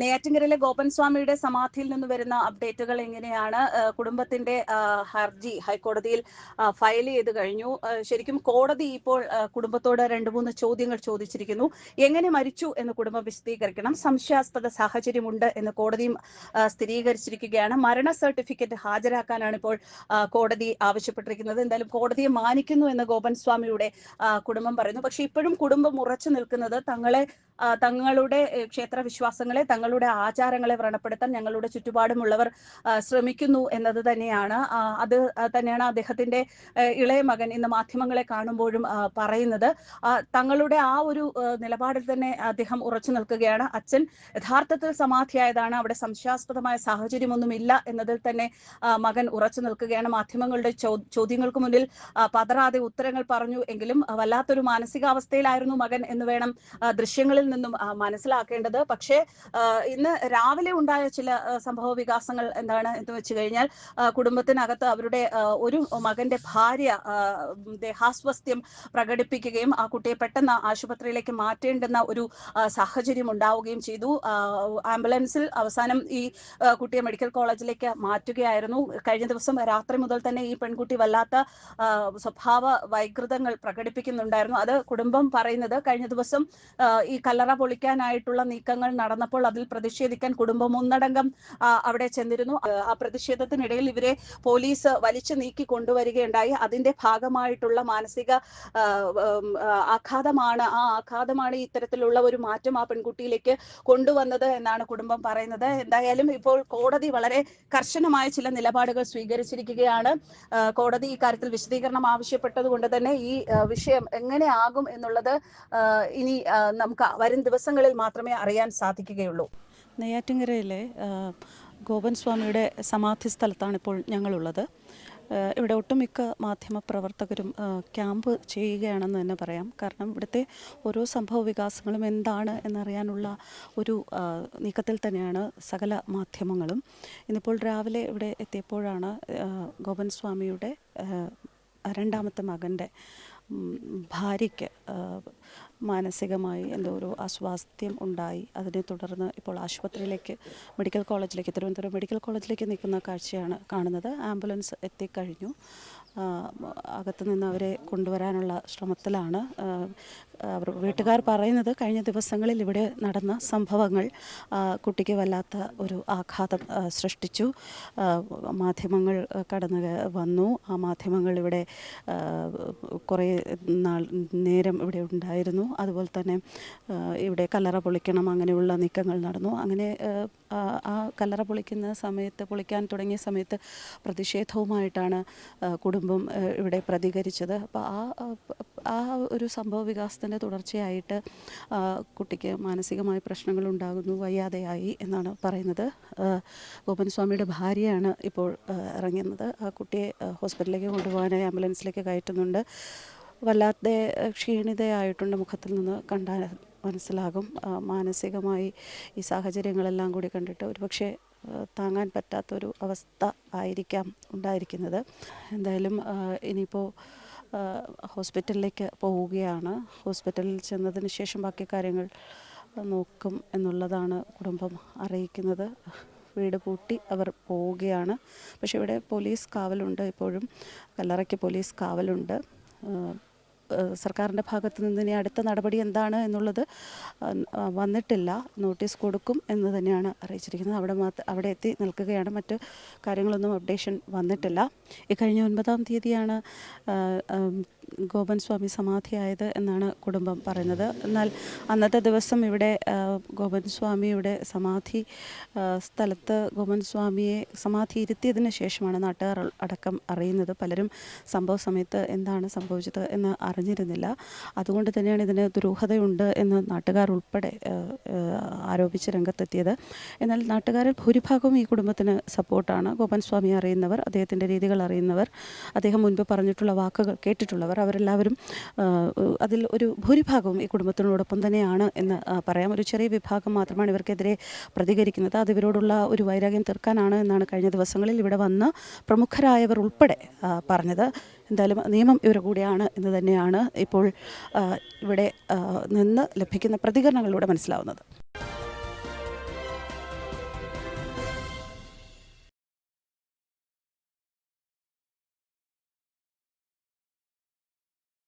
നെയ്യാറ്റിൻകരയിലെ ഗോപൻ സ്വാമിയുടെ സമാധിയിൽ നിന്ന് വരുന്ന അപ്ഡേറ്റുകൾ എങ്ങനെയാണ്? കുടുംബത്തിന്റെ ഹർജി ഹൈക്കോടതിയിൽ ഫയൽ ചെയ്ത് കഴിഞ്ഞു. ശരിക്കും കോടതി ഇപ്പോൾ കുടുംബത്തോട് രണ്ട് മൂന്ന് ചോദ്യങ്ങൾ ചോദിച്ചിരിക്കുന്നു. എങ്ങനെ മരിച്ചു എന്ന് കുടുംബം വിശദീകരിക്കണം. സംശയാസ്പദ സാഹചര്യമുണ്ട് എന്ന് കോടതിയും സ്ഥിരീകരിച്ചിരിക്കുകയാണ്. മരണ സർട്ടിഫിക്കറ്റ് ഹാജരാക്കാനാണ് ഇപ്പോൾ കോടതി ആവശ്യപ്പെട്ടിരിക്കുന്നത്. എന്തായാലും കോടതിയെ മാനിക്കുന്നു എന്ന് ഗോപൻ സ്വാമിയുടെ കുടുംബം പറയുന്നു. പക്ഷെ ഇപ്പോഴും കുടുംബം ഉറച്ചു നിൽക്കുന്നത് തങ്ങളെ തങ്ങളുടെ ക്ഷേത്ര ക്ഷേത്ര വിശ്വാസങ്ങളെ തങ്ങളുടെ ആചാരങ്ങളെ വ്രണപ്പെടുത്താൻ ഞങ്ങളുടെ ചുറ്റുപാടുമുള്ളവർ ശ്രമിക്കുന്നു എന്നത് തന്നെയാണ്. അത് തന്നെയാണ് അദ്ദേഹത്തിന്റെ ഇളയ മകൻ ഇന്ന് മാധ്യമങ്ങളെ കാണുമ്പോഴും പറയുന്നത്. തങ്ങളുടെ ആ ഒരു നിലപാടിൽ തന്നെ അദ്ദേഹം ഉറച്ചു നിൽക്കുകയാണ്. അച്ഛൻ യഥാർത്ഥത്തിൽ സമാധിയായതാണ്. അവിടെ സംശയാസ്പദമായ സാഹചര്യമൊന്നുമില്ല എന്നതിൽ തന്നെ മകൻ ഉറച്ചു നിൽക്കുകയാണ്. മാധ്യമങ്ങളുടെ ചോദ്യങ്ങൾക്ക് മുന്നിൽ പതറാതെ ഉത്തരങ്ങൾ പറഞ്ഞു എങ്കിലും വല്ലാത്തൊരു മാനസികാവസ്ഥയിലായിരുന്നു മകൻ എന്ന് വേണം ദൃശ്യങ്ങളിൽ നിന്നും മനസ്സിലാക്കേണ്ടത്. പക്ഷേ ഇന്ന് രാവിലെ ഉണ്ടായ ചില സംഭവ വികാസങ്ങൾ എന്താണ് എന്ന് വെച്ച് കഴിഞ്ഞാൽ കുടുംബത്തിനകത്ത് അവരുടെ ഒരു മകന്റെ ഭാര്യ ദേഹാസ്വസ്ഥ്യം പ്രകടിപ്പിക്കുകയും ആ കുട്ടിയെ പെട്ടെന്ന് ആശുപത്രിയിലേക്ക് മാറ്റേണ്ടുന്ന ഒരു സാഹചര്യം ഉണ്ടാവുകയും ചെയ്തു. ആംബുലൻസിൽ അവസാനം ഈ കുട്ടിയെ മെഡിക്കൽ കോളേജിലേക്ക് മാറ്റുകയായിരുന്നു. കഴിഞ്ഞ ദിവസം രാത്രി മുതൽ തന്നെ ഈ പെൺകുട്ടി വല്ലാത്ത സ്വഭാവ വൈകൃതങ്ങൾ പ്രകടിപ്പിക്കുന്നുണ്ടായിരുന്നു. അത് കുടുംബം പറയുന്നത് കഴിഞ്ഞ ദിവസം ഈ കല്ലറ പൊളിക്കാനായിട്ടുള്ള നീക്കങ്ങൾ നടന്നപ്പോൾ അതിൽ പ്രതിഷേധിക്കാൻ കുടുംബം ഒന്നടങ്കം അവിടെ ചെന്നിരുന്നു. ആ പ്രതിഷേധത്തിനിടയിൽ ഇവരെ പോലീസ് വലിച്ചു നീക്കി കൊണ്ടുവരികയുണ്ടായി. അതിന്റെ ഭാഗമായിട്ടുള്ള മാനസിക ആഘാതമാണ് ആ ആഘാതമാണ് ഇത്തരത്തിലുള്ള ഒരു മാറ്റം ആ പെൺകുട്ടിയിലേക്ക് കൊണ്ടുവന്നത് എന്നാണ് കുടുംബം പറയുന്നത്. എന്തായാലും ഇപ്പോൾ കോടതി വളരെ കർശനമായ ചില നിലപാടുകൾ സ്വീകരിച്ചിരിക്കുകയാണ്. കോടതി ഈ കാര്യത്തിൽ വിശദീകരണം ആവശ്യപ്പെട്ടത് കൊണ്ട് തന്നെ ഈ വിഷയം എങ്ങനെയാകും എന്നുള്ളത് ഇനി നമുക്ക് വരും ദിവസങ്ങളിൽ മാത്രമേ അറിയാൻ സാധിക്കുകയുള്ളൂ നെയ്യാറ്റിൻകരയിലെ ആ, ഗോപൻ സ്വാമിയുടെ സമാധി സ്ഥലത്താണ് ഇപ്പോൾ ഞങ്ങളുള്ളത്. ഇവിടെ ഒട്ടുമിക്ക മാധ്യമ പ്രവർത്തകരും ക്യാമ്പ് ചെയ്യുകയാണെന്ന് തന്നെ പറയാം. കാരണം ഇവിടുത്തെ ഓരോ സംഭവ വികാസങ്ങളും എന്താണ് എന്നറിയാനുള്ള ഒരു നീക്കത്തിൽ തന്നെയാണ് സകല മാധ്യമങ്ങളും. ഇന്നിപ്പോൾ രാവിലെ ഇവിടെ എത്തിയപ്പോഴാണ് ഗോപൻ സ്വാമിയുടെ രണ്ടാമത്തെ മകന്റെ ഭാര്യയ്ക്ക് മാനസികമായി എന്തോ ഒരു അസ്വാസ്ഥ്യം ഉണ്ടായി. അതിനെ തുടർന്ന് ഇപ്പോൾ ആശുപത്രിയിലേക്ക് മെഡിക്കൽ കോളേജിലേക്ക് തിരുവനന്തപുരം മെഡിക്കൽ കോളേജിലേക്ക് നിൽക്കുന്ന കാഴ്ചയാണ് കാണുന്നത്. ആംബുലൻസ് എത്തിക്കഴിഞ്ഞു. അകത്ത് നിന്ന് അവരെ കൊണ്ടുവരാനുള്ള ശ്രമത്തിലാണ്. അവർ വീട്ടുകാർ പറയുന്നത് കഴിഞ്ഞ ദിവസങ്ങളിൽ ഇവിടെ നടന്ന സംഭവങ്ങൾ കുട്ടിക്ക് വല്ലാത്ത ഒരു ആഘാതം സൃഷ്ടിച്ചു. മാധ്യമങ്ങൾ കടന്ന് വന്നു. ആ മാധ്യമങ്ങൾ ഇവിടെ കുറേ നാൾ നേരം ഇവിടെ ഉണ്ടായിരുന്നു. അതുപോലെ തന്നെ ഇവിടെ കല്ലറ പൊളിക്കണം അങ്ങനെയുള്ള നീക്കങ്ങൾ നടന്നു. അങ്ങനെ ആ, കല്ലറ പൊളിക്കുന്ന സമയത്ത് പൊളിക്കാൻ തുടങ്ങിയ സമയത്ത് പ്രതിഷേധവുമായിട്ടാണ് ആ, കുടുംബം ഇവിടെ പ്രതികരിച്ചത്. അപ്പോൾ ആ ആ, ഒരു സംഭവ വികാസത്തിന്റെ തുടർച്ചയായിട്ട് കുട്ടിക്ക് മാനസികമായ പ്രശ്നങ്ങൾ ഉണ്ടാകുന്നു വയ്യാതെയായി എന്നാണ് പറയുന്നത്. ആ, ഗോപൻ സ്വാമിയുടെ ഭാര്യയാണ് ഇപ്പോൾ ഇറങ്ങുന്നത്. ആ കുട്ടിയെ ഹോസ്പിറ്റലിലേക്ക് കൊണ്ടുപോകാനായി ആംബുലൻസിലേക്ക് കയറ്റുന്നുണ്ട്. വല്ലാത്ത ക്ഷീണിതയായിട്ടുണ്ട് മുഖത്തിൽ നിന്ന് കണ്ടാൽ മനസ്സിലാകും. മാനസികമായി ഈ സാഹചര്യങ്ങളെല്ലാം കൂടി കണ്ടിട്ട് ഒരുപക്ഷെ താങ്ങാൻ പറ്റാത്തൊരു അവസ്ഥ ആയിരിക്കാം ഉണ്ടായിരിക്കുന്നത്. എന്തായാലും ഇനിയിപ്പോൾ ഹോസ്പിറ്റലിലേക്ക് പോവുകയാണ്. ഹോസ്പിറ്റലിൽ ചെന്നതിന് ശേഷം ബാക്കി കാര്യങ്ങൾ നോക്കും എന്നുള്ളതാണ് കുടുംബം അറിയിക്കുന്നത്. വീട് പൂട്ടി അവർ പോവുകയാണ്. പക്ഷേ ഇവിടെ പോലീസ് കാവലുണ്ട് ഇപ്പോഴും. കല്ലറയ്ക്ക് പോലീസ് കാവലുണ്ട്. സർക്കാരിന്റെ ഭാഗത്ത് നിന്ന് ഇനി അടുത്ത നടപടി എന്താണ് എന്നുള്ളത് വന്നിട്ടില്ല. നോട്ടീസ് കൊടുക്കും എന്ന് തന്നെയാണ് അറിയിച്ചിരിക്കുന്നത്. അവിടെ മാത്ര അവിടെ എത്തി നിൽക്കുകയാണ്. മറ്റ് കാര്യങ്ങളൊന്നും അപ്ഡേഷൻ വന്നിട്ടില്ല. ഈ കഴിഞ്ഞ ഒൻപതാം തീയതിയാണ് ഗോപൻ സ്വാമി സമാധിയായത് എന്നാണ് കുടുംബം പറയുന്നത്. എന്നാൽ അന്നത്തെ ദിവസം ഇവിടെ ഗോപൻ സ്വാമിയുടെ സമാധി സ്ഥലത്ത് ഗോപൻ സ്വാമിയെ സമാധി ഇരുത്തിയതിന് ശേഷമാണ് നാട്ടുകാർ അടക്കം അറിയുന്നത്. പലരും സംഭവ സമയത്ത് എന്താണ് സംഭവിച്ചത് എന്ന് അറിഞ്ഞിരുന്നില്ല. അതുകൊണ്ട് തന്നെയാണ് ഇതിന് ദുരൂഹതയുണ്ട് എന്ന് നാട്ടുകാർ ഉൾപ്പെടെ ആരോപിച്ച് രംഗത്തെത്തിയത്. എന്നാൽ നാട്ടുകാരിൽ ഭൂരിഭാഗവും ഈ കുടുംബത്തിന് സപ്പോർട്ടാണ് ഗോപൻ സ്വാമി അറിയുന്നവർ അദ്ദേഹത്തിന്റെ രീതികൾ അറിയുന്നവർ. അദ്ദേഹം മുൻപ് പറഞ്ഞിട്ടുള്ള വാക്കുകൾ കേട്ടിട്ടുള്ളവർ. അവരെല്ലാവരും അതിൽ ഒരു ഭൂരിഭാഗവും ഈ കുടുംബത്തിനോടൊപ്പം തന്നെയാണ് എന്ന് പറയാം. ഒരു ചെറിയ വിഭാഗം മാത്രമാണ് ഇവർക്കെതിരെ പ്രതികരിക്കുന്നത്. അത് ഇവരോടുള്ള ഒരു വൈരാഗ്യം തീർക്കാനാണ് എന്നാണ് കഴിഞ്ഞ ദിവസങ്ങളിൽ ഇവിടെ വന്ന് പ്രമുഖരായവർ ഉൾപ്പെടെ പറഞ്ഞത്. എന്തായാലും നിയമം ഇവർ കൂടിയാണ് എന്ന് തന്നെയാണ് ഇപ്പോൾ ഇവിടെ നിന്ന് ലഭിക്കുന്ന പ്രതികരണങ്ങളിലൂടെ മനസ്സിലാവുന്നത്.